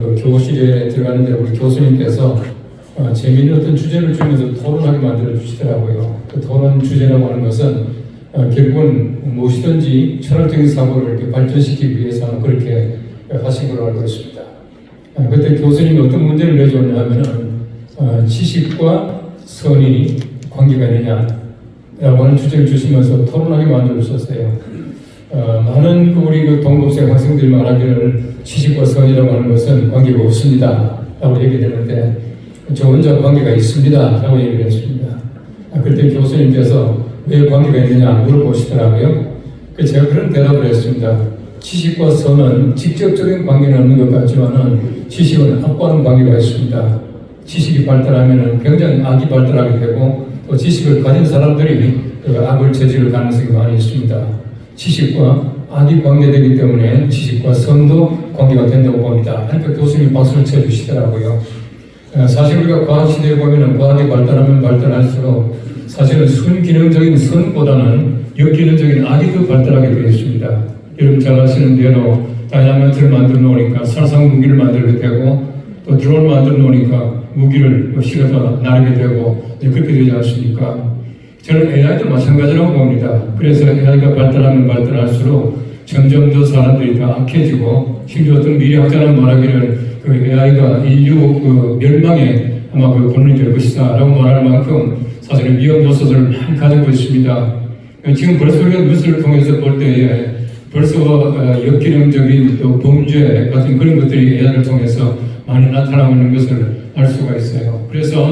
그 교실에 들어가는데 우리 교수님께서 어, 재미있는 어떤 주제를 주면서 토론하게 만들어 주시더라고요. 그 토론 주제라고 하는 것은 어, 결국은 무엇이든지 철학적인 사고를 발전시키기 위해서는 그렇게 하신 걸로 알고 있습니다. 어, 그때 교수님이 어떤 문제를 하면은 어, 지식과 선이 관계가 있느냐라고 하는 주제를 주시면서 토론하게 만들어 주셨어요. 어, 그 우리 그 동급생 학생들이 말하기를 지식과 선이라고 하는 것은 관계가 없습니다. 라고 얘기되는데 저 혼자 관계가 있습니다. 라고 얘기를 했습니다. 아, 그때 교수님께서 왜 관계가 있느냐 물어보시더라고요. 그 제가 그런 대답을 했습니다. 지식과 선은 직접적인 관계는 없는 것 같지만은 지식은 확고한 관계가 있습니다. 지식이 발달하면은 굉장히 악이 발달하게 되고 또 지식을 가진 사람들이 그 악을 저지를 가능성이 많이 있습니다. 지식과 악이 관계되기 때문에 지식과 선도 관계가 된다고 봅니다. 그러니까 교수님이 박수를 쳐주시더라고요. 어, 사실 우리가 과학 시대에 보면은 과학이 발달하면 발달할수록 사실은 순기능적인 선보다는 역기능적인 악이 더 발달하게 되어 있습니다. 여러분 잘 아시는 대로 다이아몬드를 만들어 놓으니까 살상 무기를 만들게 되고 또 드론을 만들어 놓으니까 무기를 실어서 나르게 되고 그렇게 되지 않습니까? 저는 AI도 마찬가지라고 봅니다. 그래서 AI가 발달하면 발달할수록 점점 더 사람들이 더 악해지고 심지어 어떤 미래학자는 말하기를 그 AI가 인류 그 멸망에 아마 그 본론이 될 것이다 라고 말할 만큼 사실은 위험 요소들을 많이 가지고 있습니다. 지금 벌써 우리가 뉴스를 통해서 볼 때에 벌써 어, 역기능적인 또 범죄 같은 그런 것들이 AI를 통해서 많이 나타나고 있는 것을 알 수가 있어요. 그래서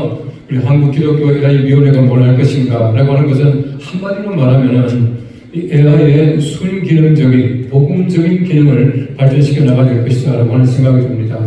우리 한국 기독교 AI 위원회가 뭘 할 것인가 라고 하는 것은 한마디로 말하면은 이 AI의 순기능적인 복음적인 기능을 발전시켜 나가야 될 것이다 라고 하는 생각이 듭니다.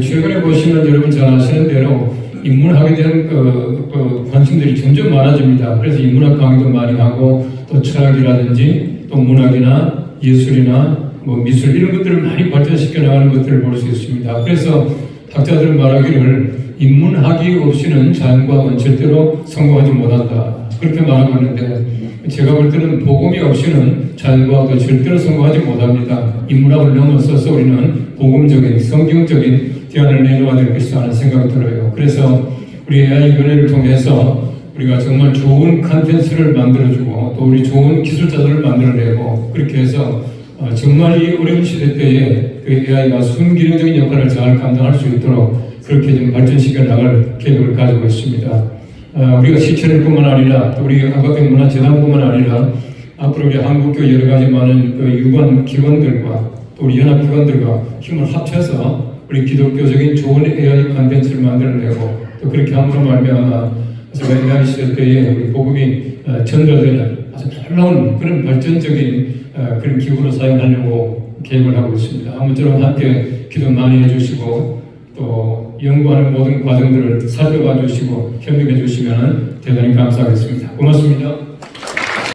최근에 보시면 여러분 잘 아시는 대로 인문학에 대한 그, 그 관심들이 점점 많아집니다. 그래서 인문학 강의도 많이 하고 또 철학이라든지 또 문학이나 예술이나 뭐 미술 이런 것들을 많이 발전시켜 나가는 것들을 볼 수 있습니다. 그래서 학자들은 말하기를 인문학이 없이는 자연과학은 절대로 성공하지 못한다. 그렇게 말하고 있는데 제가 볼 때는 복음이 없이는 자연과학도 절대로 성공하지 못합니다. 인문학을 넘어서서 우리는 복음적인 성경적인 대안을 내놓아야 될 것이다 하는 생각이 들어요. 그래서 우리 AI 연회를 통해서 우리가 정말 좋은 컨텐츠를 만들어주고 또 우리 좋은 기술자들을 만들어내고 그렇게 해서 어, 정말 이 어려운 시대 때에 그 AI가 순기능적인 역할을 잘 감당할 수 있도록 그렇게 좀 발전시켜 나갈 계획을 가지고 있습니다. 어, 우리가 시체를 뿐만 아니라 또 우리 아가백 문화재단뿐만 아니라 앞으로 우리 한국교 여러 가지 많은 그 유관 기관들과 또 우리 연합 기관들과 힘을 합쳐서 우리 기독교적인 좋은 AI 컨텐츠를 만들어내고 또 그렇게 함으로 말미암아 AI 시대 때에 우리 복음이 어, 전달되는 아주 놀라운 그런 발전적인 어, 그런 기구로 사용하려고 계획을 하고 있습니다. 아무쪼록 함께 기도 많이 해주시고 또 연구하는 모든 과정들을 살펴봐 주시고 협력해 주시면 대단히 감사하겠습니다. 고맙습니다.